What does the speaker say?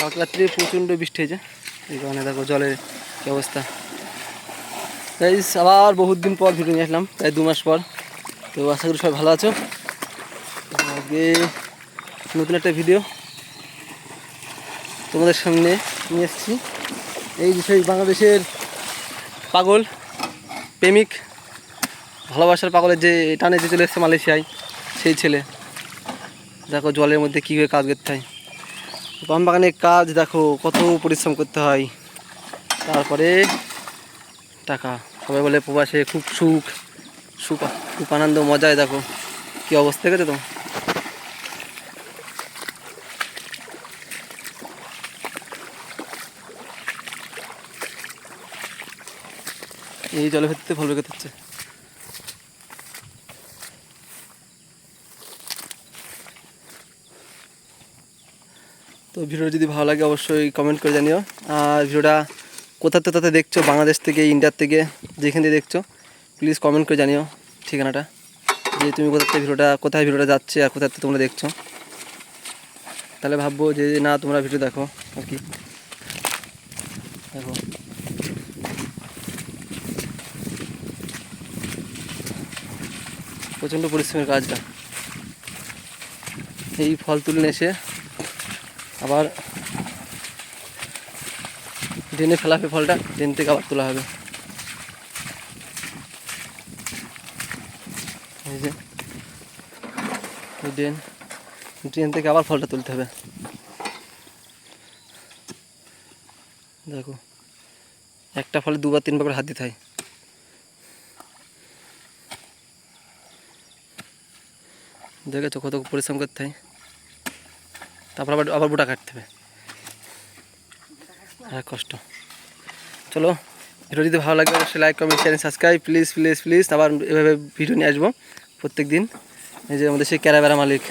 কালকে রাত্রে প্রচণ্ড বৃষ্টি হয়েছে। এই কারণে দেখো জলের কী অবস্থা। তাই আবার বহুত দিন পর ভিডিও নিয়ে আসলাম, প্রায় দু মাস পর। তো আশা করি সবাই ভালো আছো। আগে নতুন একটা ভিডিও তোমাদের সামনে নিয়ে এসেছি। এই যে সেই বাংলাদেশের পাগল, প্রেমিক, ভালোবাসার পাগলের যে টানে যে চলে এসছে মালয়েশিয়ায়, সেই ছেলে। দেখো জলের মধ্যে কীভাবে কাজ করতে হয়। পাম বাগানের কাজ, দেখো কত পরিশ্রম করতে হয়। তারপরে টাকা। সবাই বলে প্রবাসে খুব সুখ সুখ খুব আনন্দ মজায় দেখো। কী অবস্থা গেছে তো? এই জলের ভিত্তিতে ফল বেরোতে হচ্ছে। তো ভিডিওটা যদি ভালো লাগে অবশ্যই কমেন্ট করে জানিও। আর ভিডিওটা কোথা থেকে তাতে দেখছ? বাংলাদেশ থেকে, ইন্ডিয়ার থেকে, যেখান থেকে দেখছ প্লিজ কমেন্ট করে জানিও ঠিকানাটা। যে তুমি কোথা থেকে ভিডিওটা, কোথায় ভিডিওটা যাচ্ছে আর কোথা থেকে তোমরা দেখছ। তাহলে ভাববো যে না, তোমরা ভিডিও দেখো আর কি। দেখো। প্রচণ্ড পরিশ্রমের কাজটা। এই ফল তুলে এসে আবার ড্রেনে ফেলা হবে ফলটা ড্রেন থেকে আবার তোলা হবে। যে ড্রেন ড্রেন থেকে আবার ফলটা তুলতে হবে। দেখো, একটা ফলে দুবার, তিনবার করে হাত দিতে হয়। দেখেছ কত পরিশ্রম করতে হয়? তারপর আবার আবার বুটা কাটতে হবে। হ্যাঁ কষ্ট। চলো ভিডিও যদি ভালো লাগে, অবশ্যই like comment share subscribe please please please আবার এভাবে ভিডিও নিয়ে আসব প্রত্যেক দিন এই যে আমাদের সেই ক্যারাবেরা মালিক।